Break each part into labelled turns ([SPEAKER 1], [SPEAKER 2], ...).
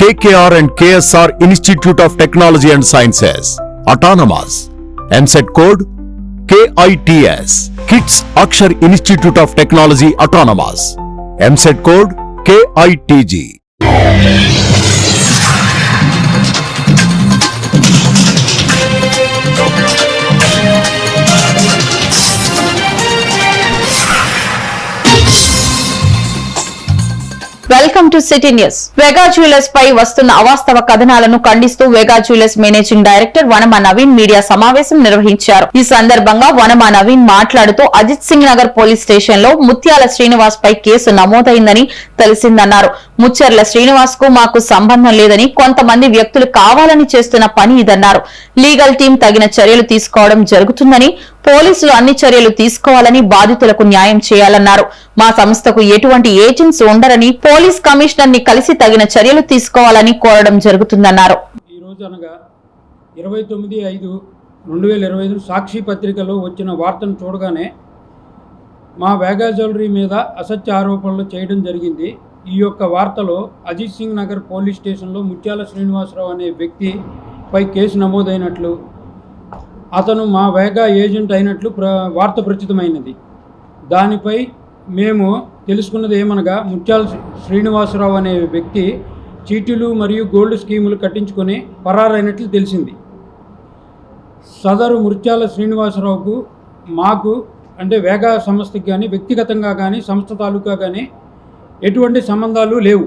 [SPEAKER 1] KKR and KSR Institute of Technology and Sciences, Autonomous, MSET code KITS, Kits Akshar Institute of Technology Autonomous, MSET code KITG.
[SPEAKER 2] Welcome to city news Vega jewellers పై వస్తున్న అవాస్తవ కథనాలను ఖండిస్తూ Vega jewellers managing director Vanama Naveen media సమావేశం నిర్వహించారు. ఈ సందర్భంగా వనమా నవీన్ మాట్లాడుతూ Ajit Singh Nagar police స్టేషన్లో ముత్యాల శ్రీనివాస్ పై కేసు నమోదైందని తెలిసిందన్నారు. ముచ్చెర్ల శ్రీనివాస్కు మాకు సంబంధం లేదని కొంతమంది వ్యక్తులు కావాలని చేస్తున్న పని ఇదన్నారు. లీగల్ టీం తగిన చర్యలు తీసుకోవడం జరుగుతుందని పోలీసులు అన్ని చర్యలు తీసుకోవాలని బాధితులకు న్యాయం చేయాలన్నారు. మా సంస్థకు ఎటువంటి ఏజెంట్స్ ఉండరని పోలీస్ కమిషనర్ని కలిసి తగిన చర్యలు తీసుకోవాలని కోరడం జరుగుతుందన్నారు.
[SPEAKER 3] ఈ రోజు అనగా ఇరవై తొమ్మిది ఐదు రెండు వేల ఇరవై ఐదు సాక్షి పత్రికలో వచ్చిన వార్తను చూడగానే మా వేగా జ్యువెలరీ మీద అసత్య ఆరోపణలు చేయడం జరిగింది. ఈ యొక్క వార్తలో అజిత్ సింగ్ నగర్ పోలీస్ స్టేషన్లో ముత్యాల శ్రీనివాసరావు అనే వ్యక్తిపై కేసు నమోదైనట్లు అతను మా వేగా ఏజెంట్ అయినట్లు ప్ర వార్త ప్రచురితమైనది. దానిపై మేము తెలుసుకున్నది ఏమనగా ముత్యాల శ్రీనివాసరావు అనే వ్యక్తి చీటీలు మరియు గోల్డ్ స్కీములు కట్టించుకొని పరారైనట్లు తెలిసింది. సదరు ముత్యాల శ్రీనివాసరావుకు మాకు అంటే వేగా సంస్థకి కానీ వ్యక్తిగతంగా కానీ సంస్థ తాలూకా కానీ ఎటువంటి సంబంధాలు లేవు.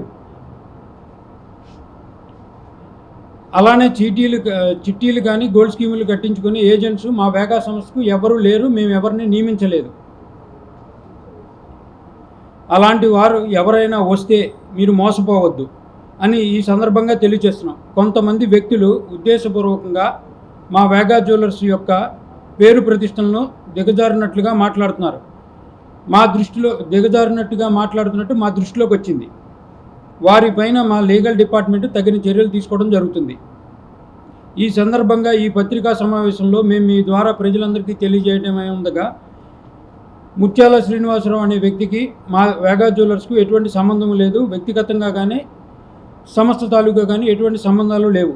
[SPEAKER 3] అలానే చీటీలు చిట్టీలు కానీ గోల్డ్ స్కీములు కట్టించుకొని ఏజెంట్స్ మా వేగా సంస్థకు ఎవరూ లేరు మేము ఎవరిని నియమించలేదు. అలాంటి వారు ఎవరైనా వస్తే మీరు మోసపోవద్దు అని ఈ సందర్భంగా తెలియజేస్తున్నాం. కొంతమంది వ్యక్తులు ఉద్దేశపూర్వకంగా మా వేగా జ్యువెలర్స్ యొక్క పేరు ప్రతిష్టలను దిగజారినట్లుగా మాట్లాడుతున్నారు. మా దృష్టిలో దిగజారినట్టుగా మాట్లాడుతున్నట్టు మా దృష్టిలోకి వచ్చింది. వారిపైన మా లీగల్ డిపార్ట్మెంట్ తగిన చర్యలు తీసుకోవడం జరుగుతుంది. ఈ సందర్భంగా ఈ పత్రికా సమావేశంలో మేము మీ ద్వారా ప్రజలందరికీ తెలియజేయడమే ఉండగా ముత్యాల శ్రీనివాసరావు అనే వ్యక్తికి మా వేగా జ్యువెలర్స్కు ఎటువంటి సంబంధం లేదు. వ్యక్తిగతంగా కానీ సంస్థ తాలూకా కానీ ఎటువంటి సంబంధాలు లేవు.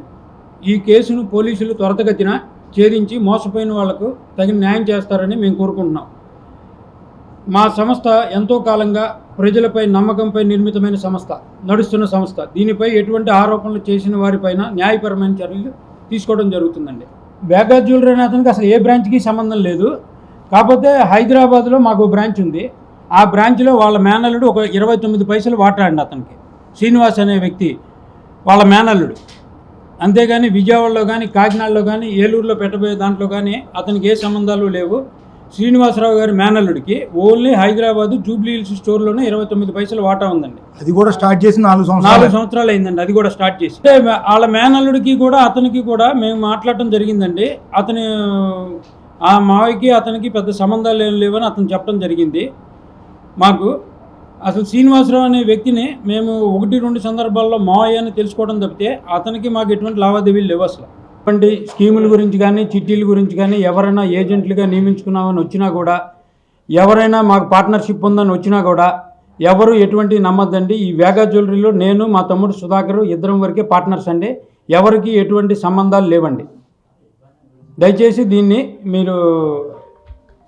[SPEAKER 3] ఈ కేసును పోలీసులు త్వరతగతిన ఛేదించి మోసపోయిన వాళ్ళకు తగిన న్యాయం చేస్తారని మేము కోరుకుంటున్నాం. మా సంస్థ ఎంతో కాలంగా ప్రజలపై నమ్మకంపై నిర్మితమైన సంస్థ నడుస్తున్న సంస్థ. దీనిపై ఎటువంటి ఆరోపణలు చేసిన వారిపైన న్యాయపరమైన చర్యలు తీసుకోవడం జరుగుతుందండి. వేగా జ్యువెలరీ అనే అతనికి అసలు ఏ బ్రాంచ్కి సంబంధం లేదు. కాకపోతే హైదరాబాద్లో మాకు బ్రాంచ్ ఉంది. ఆ బ్రాంచ్లో వాళ్ళ మేనల్లుడు ఒక ఇరవై తొమ్మిది పైసలు వాటాడండి అతనికి. శ్రీనివాస్ అనే వ్యక్తి వాళ్ళ మేనల్లుడు. అంతేగాని విజయవాడలో కానీ కాకినాడలో కానీ ఏలూరులో పెట్టబోయే దాంట్లో కానీ అతనికి ఏ సంబంధాలు లేవు. శ్రీనివాసరావు గారి మేనల్లుడికి ఓన్లీ హైదరాబాద్ జూబ్లీ హిల్స్ స్టోర్లోనే ఇరవై తొమ్మిది పైసలు వాటా ఉందండి.
[SPEAKER 4] అది కూడా స్టార్ట్ చేసి నాలుగు
[SPEAKER 3] నాలుగు
[SPEAKER 4] సంవత్సరాలు
[SPEAKER 3] సంవత్సరాలు అయిందండి అది కూడా స్టార్ట్ చేసి. వాళ్ళ మేనల్లుడికి కూడా అతనికి కూడా మేము మాట్లాడటం జరిగిందండి. అతని ఆ మావయ్యకి అతనికి పెద్ద సంబంధాలు ఏం లేవని అతను చెప్పడం జరిగింది. మాకు అసలు శ్రీనివాసరావు అనే వ్యక్తిని మేము ఒకటి రెండు సందర్భాల్లో మావయ్య అని తెలుసుకోవడం తప్పితే అతనికి మాకు ఎటువంటి లావాదేవీలు లేవు అసలు. అటువంటి స్కీముల గురించి కానీ చిట్టీల గురించి కానీ ఎవరైనా ఏజెంట్లుగా నియమించుకున్నామని వచ్చినా కూడా ఎవరైనా మాకు పార్ట్నర్షిప్ ఉందని వచ్చినా కూడా ఎవరు ఎటువంటి నమ్మద్దండి. ఈ వేగా జ్యువెలరీలో నేను మా తమ్ముడు సుధాకర్ ఇద్దరం వరకే పార్ట్నర్స్ అండి. ఎవరికి ఎటువంటి సంబంధాలు లేవండి. దయచేసి దీన్ని మీరు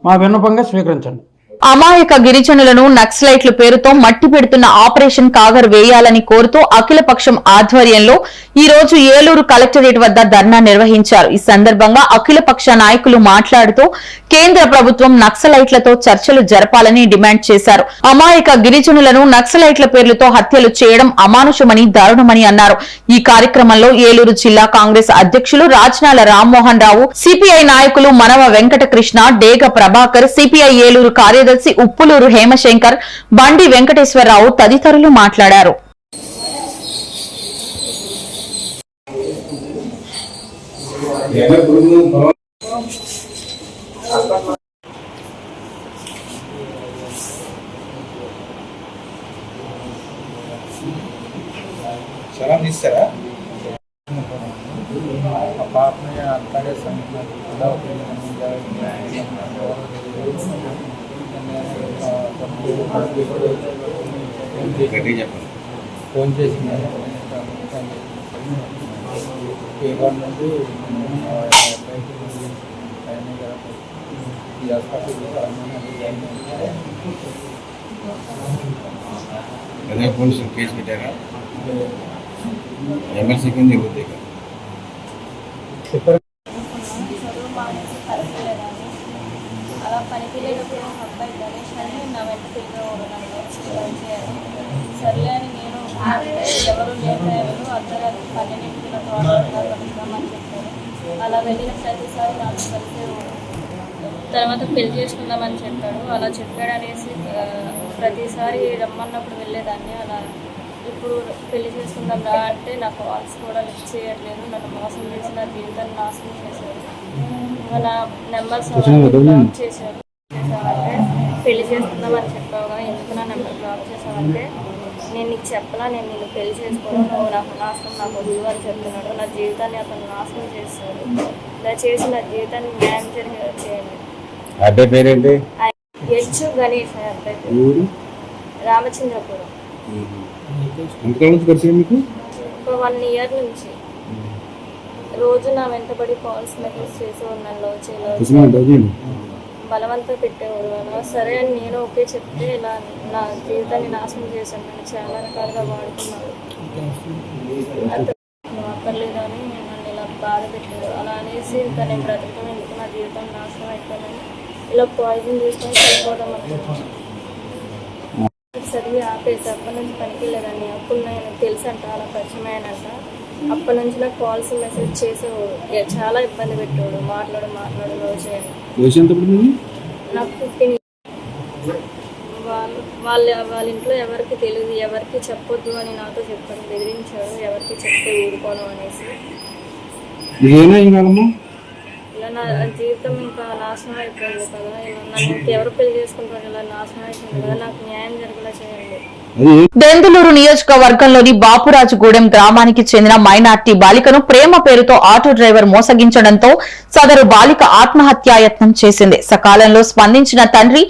[SPEAKER 3] మా విన్నపంగా స్వీకరించండి.
[SPEAKER 2] అమాయక గిరిజనులను నక్సలైట్ల పేరుతో మట్టి పెడుతున్న ఆపరేషన్ కాగర్ వేయాలని కోరుతూ అఖిలపక్షం ఆధ్వర్యంలో ఈ రోజు ఏలూరు కలెక్టరేట్ వద్ద ధర్నా నిర్వహించారు. ఈ సందర్భంగా అఖిలపక్ష నాయకులు మాట్లాడుతూ కేంద్ర ప్రభుత్వం నక్సలైట్లతో చర్చలు జరపాలని డిమాండ్ చేశారు. అమాయక గిరిజనులను నక్సలైట్ల పేర్లతో హత్యలు చేయడం అమానుషమని దారుణమని అన్నారు. ఈ కార్యక్రమంలో ఏలూరు జిల్లా కాంగ్రెస్ అధ్యక్షులు రాజనాల రామ్మోహన్ రావు సిపిఐ నాయకులు మనవ వెంకటకృష్ణ డేగ ప్రభాకర్ సిపిఐ ఏలూరు కార్యదర్శి కార్యదర్శి ఉప్పులూరు హేమశంకర్ బండి వెంకటేశ్వరరావు తదితరులు మాట్లాడారు.
[SPEAKER 4] గట్టిగా చెప్పండి.
[SPEAKER 5] ఫోన్ చేసింది పేపర్ నుండి ఈ హాస్పిటల్
[SPEAKER 4] అదే పోలీసులు కేసు పెట్టారా? ఎమ్మెల్సీ కింద ఇవ్వద్దు
[SPEAKER 6] అలా పనికి అబ్బాయి గణేష్ అని నా వెంట తిరిగేవాడు సర్లే అని నేను ఎవరు అయ్యారు అర్ధరాత్రి పన్నెండింటికి నా తోటలో కలుద్దామని చెప్పారు అలా వెళ్ళిన ప్రతిసారి నాతో కలిసేవాడు తర్వాత పెళ్ళి చేసుకుందామని చెప్పాడు. అలా చెప్పాడు అనేసి ఆ, ప్రతిసారి రమ్మన్నప్పుడు వెళ్ళేదాన్ని. అలా ఇప్పుడు పెళ్ళి చేసుకుందాం రా అంటే నా కాల్స్ కూడా లిఫ్ట్ చేయట్లేదు. నన్ను మోసం చేసి నా జీవితాన్ని నాశనం చేశారు. నా నెంబర్స్ చేశారు. చేసావంటే పెళ్ళి చేసుకుందామని చెప్పావుగా. ఎందుకు నా నెంబర్ బ్లాక్ చేసావంటే నేను నీకు చెప్పలా నేను నిన్ను పెళ్ళి చేసుకోను నువ్వు నాకు నాశనం నాకు వద్దు అని చెప్తున్నాడు. నా జీవితాన్ని అతను నాశనం చేస్తాడు దయచేసి నా జీవితాన్ని న్యాయం జరిగేలా చేయండి.
[SPEAKER 4] అబ్బాయి పేరేంటి?
[SPEAKER 6] గణేష్ అనే అబ్బాయి రామచంద్రపురం. ఒక వన్ ఇయర్ నుంచి. రోజు నా వెంటబడి కాల్స్ మెసేజ్ చేసి నన్ను లవ్ చేయాలి బలవంతం పెట్టేవారు అలా. సరే అని నేను ఓకే చెప్తే ఇలా నా జీవితాన్ని నాశనం చేశాను. అని చాలా రకాలుగా వాడుకున్నాడు అక్కర్లేదు అని నన్ను ఇలా బాధ పెట్టారు. అలా అనేసి ఇంకా నేను బ్రతకడం ఎందుకు? నా జీవితం నాశనం అయిపోయిందని ఇలా పాయిజన్ తీసుకొని చనిపోవడం అనుకున్నాను చదివి ఆపేసి అప్పటి నుంచి పనికి వెళ్ళేదాన్ని అప్పుడు నేను తెలుసంట. అలా పరిచయం అప్పటి నుంచి నాకు కాల్స్ మెసేజ్ ఇక చాలా ఇబ్బంది పెట్టాడు మాట్లాడు మాట్లాడు రోజు నాకు? ఫిఫ్టీన్ వాళ్ళు వాళ్ళ వాళ్ళ ఇంట్లో ఎవరికి తెలియదు ఎవరికి చెప్పొద్దు అని నాతో చెప్పాను బెదిరించాడు ఎవరికి చెప్తే ఊరుకోను అనేసి. ఇలా నా జీవితం ఇంకా నాశనం అయిపోయింది కదా. ఇలా నన్ను ఇంకెవరు పెళ్ళి చేసుకుంటారు? ఇలా నాశనం అయిపోయింది కదా. నాకు న్యాయం జరిగేలా చేయండి.
[SPEAKER 2] దెందులూరు నియోజకవర్గంలోని బాపురాజుగూడెం గ్రామానికి చెందిన మైనార్టీ బాలికను ప్రేమ పేరుతో ఆటో డ్రైవర్ మోసగించడంతో సదరు బాలిక ఆత్మహత్యాయత్నం చేసింది. సకాలంలో స్పందించిన తండ్రి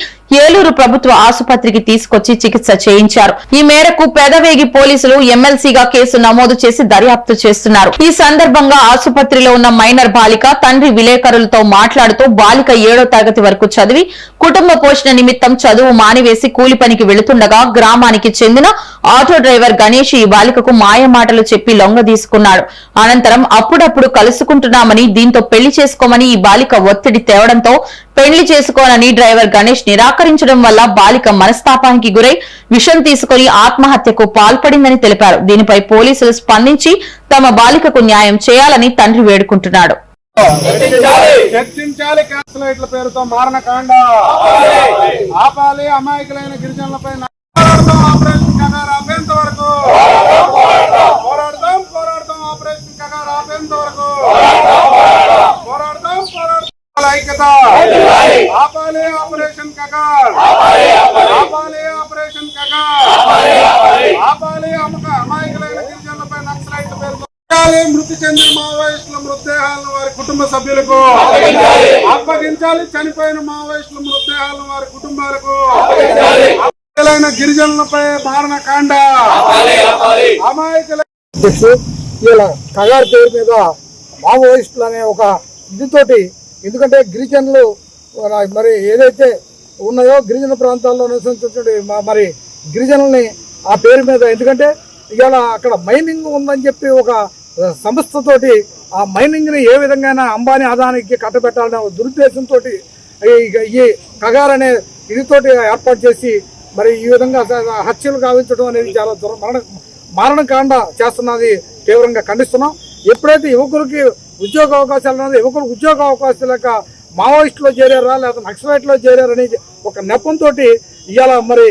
[SPEAKER 2] ఏలూరు ప్రభుత్వ ఆసుపత్రికి తీసుకొచ్చి చికిత్స చేయించారు. ఈ మేరకు పెదవేగి పోలీసులు ఎమ్మెల్సీగా కేసు నమోదు చేసి దర్యాప్తు చేస్తున్నారు. ఈ సందర్భంగా ఆసుపత్రిలో ఉన్న మైనర్ బాలిక తండ్రి విలేకరులతో మాట్లాడుతూ బాలిక ఏడో తరగతి వరకు చదివి కుటుంబ పోషణ నిమిత్తం చదువు మానివేసి కూలి పనికి వెళుతుండగా గ్రామానికి చెందిన ఆటో డ్రైవర్ గణేష్ ఈ బాలికకు మాయమాటలు చెప్పి లొంగ తీసుకున్నాడు. అనంతరం అప్పుడప్పుడు కలుసుకుంటున్నామని దీంతో పెళ్ళి చేసుకోమని ఈ బాలిక ఒత్తిడి తేవడంతో పెళ్ళి చేసుకోనని డ్రైవర్ గణేష్ నిరాకరించడం వల్ల బాలిక మనస్తాపానికి గురై విషం తీసుకుని ఆత్మహత్యకు పాల్పడిందని తెలిపారు. దీనిపై పోలీసులు స్పందించి తమ బాలికకు న్యాయం చేయాలని తండ్రి వేడుకుంటున్నాడు.
[SPEAKER 7] చర్చించాలి. క్యాన్సలైట్ల పేరుతో మారణకాండ. ఆపాలి అమాయకులైన గిరిజనులపై ఆపరేషన్ కగారు ఆపేంత వరకు. పోరాడతాం పోరాడతాం ఆపరేషన్ కగారు ఆపేంత వరకు. పోరాడతాం పోరాడతాం ఐక్యత. ఆపాలి ఆపరేషన్ కగార్. ఆపాలి ఆపరేషన్ కగార్. ఆపాలి అమాయకులైన గిరిజనులపై నక్సలైట్ల పేరుతో మృతి చెందిన కుటుంబ సభ్యులకు అప్పగించాలి. చనిపోయిన మావోయిస్టుల మృతదేహాలను వారి కుటుంబాలకు అమాయకులైన గిరిజనులపై మారణ కాండ. అమాయకుల
[SPEAKER 8] ఇలా కగారు పేరు మీద మావోయిస్టులు అనే ఒక ఇదితోటి ఎందుకంటే గిరిజనులు మరి ఏదైతే ఉన్నాయో గిరిజన ప్రాంతాల్లో నివసించేటువంటి మా- మరి గిరిజనుల్ని ఆ పేరు మీద ఎందుకంటే ఇవాళ అక్కడ మైనింగ్ ఉందని చెప్పి ఒక సంస్థతోటి ఆ మైనింగ్ని ఏ విధంగా అంబానీ ఆదానికి కట్టబెట్టాలనే దురుద్దేశంతో ఈ కగార్ అనే ఇదితోటి ఏర్పాటు చేసి మరి ఈ విధంగా హత్యలు గావించడం అనేది చాలా దుర మరణ మరణకాండ చేస్తున్నది తీవ్రంగా ఖండిస్తున్నాం. ఎప్పుడైతే యువకులకి ఉద్యోగ అవకాశాలు ఉన్నదో యువకులకు ఉద్యోగ అవకాశాలు లేక మావోయిస్టులో చేరారా లేదా నక్సలైట్లో చేరారని ఒక నెపంతో ఇవాళ మరి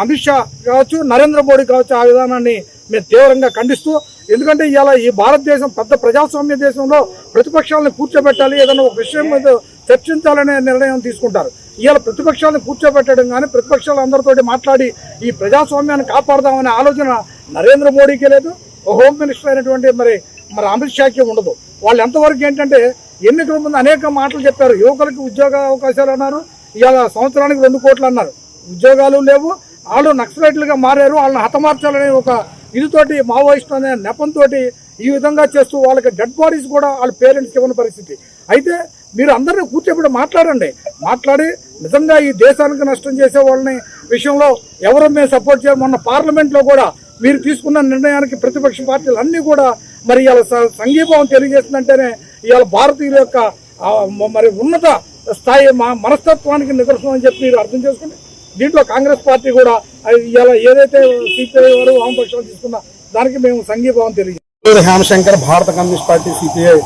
[SPEAKER 8] అమిత్ షా కావచ్చు నరేంద్ర మోడీ కావచ్చు ఆ విధానాన్ని మేము తీవ్రంగా ఖండిస్తూ ఎందుకంటే ఇలా ఈ భారతదేశం పెద్ద ప్రజాస్వామ్య దేశంలో ప్రతిపక్షాలను కూర్చోబెట్టాలి ఏదైనా ఒక విషయం మీద చర్చించాలనే నిర్ణయం తీసుకుంటారు. ఇవాళ ప్రతిపక్షాలను కూర్చోబెట్టడం కానీ ప్రతిపక్షాలు అందరితోటి మాట్లాడి ఈ ప్రజాస్వామ్యాన్ని కాపాడదామనే ఆలోచన నరేంద్ర మోడీకి లేదు. హోమ్ మినిస్టర్ అయినటువంటి మరి మరి అమిత్ షాకి ఉండదు. వాళ్ళు ఎంతవరకు ఏంటంటే ఎన్నికల ముందు అనేక మాటలు చెప్పారు. యువకులకు ఉద్యోగ అవకాశాలు అన్నారు. ఇవాళ సంవత్సరానికి రెండు కోట్లు అన్నారు. ఉద్యోగాలు లేవు. వాళ్ళు నక్సలైట్లుగా మారారు. వాళ్ళని హతమార్చాలనే ఒక ఇదితోటి మావోయిస్ట్ అనే నెపంతో ఈ విధంగా చేస్తూ వాళ్ళకి డెడ్ బాడీస్ కూడా వాళ్ళ పేరెంట్స్కి ఇవ్వని పరిస్థితి. అయితే మీరు అందరినీ కూర్చోబెట్టి మాట్లాడండి. మాట్లాడి నిజంగా ఈ దేశానికి నష్టం చేసే వాళ్ళని విషయంలో ఎవరు మేము సపోర్ట్ చేయాలి మొన్న పార్లమెంట్లో కూడా మీరు తీసుకున్న నిర్ణయానికి ప్రతిపక్ష పార్టీలు అన్నీ కూడా మరి ఇవాళ సంఘీభావం తెలియజేస్తుందంటేనే ఇవాళ భారతీయుల యొక్క మరి ఉన్నత స్థాయి మా మనస్తత్వానికి నిదర్శనం అని చెప్పి మీరు అర్థం చేసుకోండి. దీంట్లో కాంగ్రెస్ పార్టీ కూడా ఇలా ఏదైతే సిపిఐ వారు వామపక్షాలు తీసుకున్న దానికి మేము సంఘీభావం తెలియజేస్తాం.
[SPEAKER 7] Eluru Hemashankar Bharata communist party CPI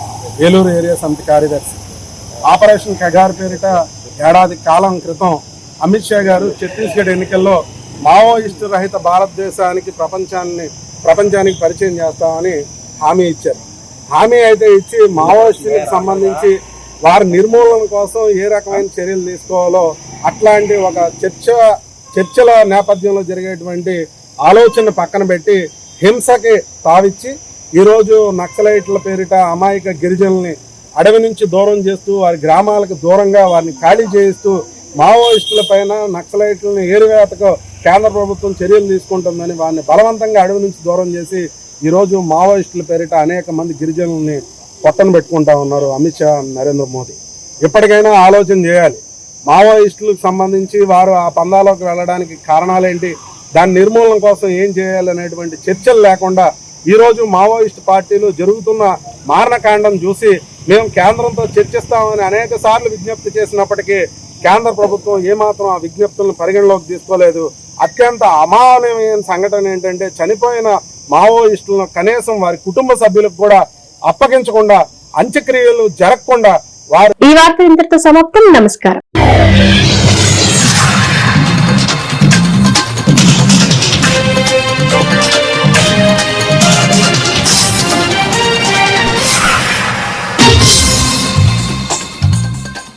[SPEAKER 7] Eluru area సమితి కార్యదర్శి. ఆపరేషన్ కగార్ పేరిట ఏడాది కాలం క్రితం అమిత్ షా గారు ఛత్తీస్గఢ్ ఎన్నికల్లో మావోయిస్టు రహిత భారతదేశానికి ప్రపంచాన్ని ప్రపంచానికి పరిచయం చేస్తామని హామీ ఇచ్చారు. హామీ అయితే ఇచ్చి మావోయిస్టులకు సంబంధించి వారి నిర్మూలన కోసం ఏ రకమైన చర్యలు తీసుకోవాలో అట్లాంటి ఒక చర్చ చర్చల నేపథ్యంలో జరిగేటువంటి ఆలోచన పక్కన పెట్టి హింసకి తావిచ్చి ఈరోజు నక్సలైట్ల పేరిట అమాయక గిరిజనుల్ని అడవి నుంచి దూరం చేస్తూ వారి గ్రామాలకు దూరంగా వారిని ఖాళీ చేయిస్తూ మావోయిస్టుల పైన నక్సలైట్లను ఏరువేతకు కేంద్ర ప్రభుత్వం చర్యలు తీసుకుంటుందని వారిని బలవంతంగా అడవి నుంచి దూరం చేసి ఈరోజు మావోయిస్టుల పేరిట అనేక మంది గిరిజనుల్ని పొట్టను పెట్టుకుంటా ఉన్నారు అమిత్ షా నరేంద్ర మోదీ. ఇప్పటికైనా ఆలోచన చేయాలి. మావోయిస్టులకు సంబంధించి వారు ఆ పందాలోకి వెళ్ళడానికి కారణాలేంటి? దాని నిర్మూలన కోసం ఏం చేయాలి అనేటువంటి చర్చలు లేకుండా ఈరోజు మావోయిస్టు మావోయిస్ట్ పార్టీలు జరుగుతున్న మారణకాండం చూసి మేము కేంద్రంతో చర్చిస్తామని అనేక సార్లు విజ్ఞప్తి చేసినప్పటికీ కేంద్ర ప్రభుత్వం ఏమాత్రం ఆ విజ్ఞప్తులను పరిగణలోకి తీసుకోలేదు. అత్యంత అమానవీయమైన సంఘటన ఏంటంటే చనిపోయిన మావోయిస్టులను కనీసం వారి కుటుంబ సభ్యులకు కూడా అప్పగించకుండా అంత్యక్రియలు జరగకుండా వారు
[SPEAKER 9] ఈ వార్త ఇంతటితో సమాప్తం. నమస్కారం.